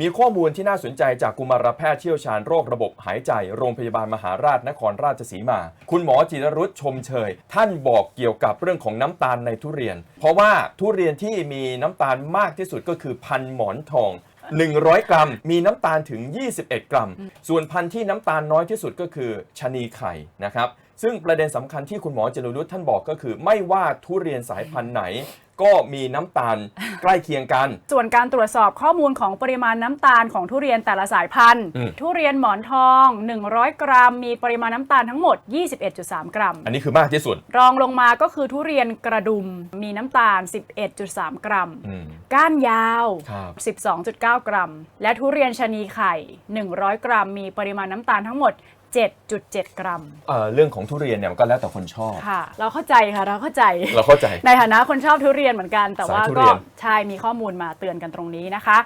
มีข้อมูลที่น่าสนใจจากกุมารแพทย์เชี่ยวชาญโรคระบบหายใจ โรงพยาบาลมหาราชนครราชสีมา คุณหมอจิรรุตชมเชย ท่านบอกเกี่ยวกับเรื่องของน้ำตาลในทุเรียน เพราะว่าทุเรียนที่มีน้ำตาลมากที่สุดก็คือพันหมอนทอง100 กรัม มีน้ำตาลถึง 21 กรัม ส่วนพันธุ์ที่น้ำตาลน้อยที่สุดก็คือชะนีไข่นะครับซึ่งประเด็นสำคัญที่คุณหมอจรุรุตท่านบอกก็คือ ไม่ว่าทุเรียนสายพันธุ์ไหน ก็มีน้ำตาลใกล้เคียงกัน ส่วนการตรวจสอบข้อมูลของปริมาณน้ำตาลของทุเรียนแต่ละสายพันธุ์ อืม ทุเรียนหมอนทอง 100 กรัม มีปริมาณน้ำตาลทั้งหมด 21.3 กรัม อันนี้คือมากที่สุดรองลงมาก็คือทุเรียนกระดุมมีน้ำตาล 11.3 กรัม อืมก้านยาว ครับ 12.9 กรัม และทุเรียนชะนีไข่ 100 กรัม มีปริมาณน้ำตาลทั้งหมด 7.7 กรัม เอ่อเรื่องของทุเรียนเนี่ยมันก็แล้วแต่คนชอบ ค่ะ เราเข้าใจค่ะเราเข้าใจ เราเข้าใจ ในฐานะคนชอบทุเรียนเหมือนกัน แต่ว่าสายทุก็เรียน ใช่มีข้อมูลมาเตือนกันตรงนี้นะคะ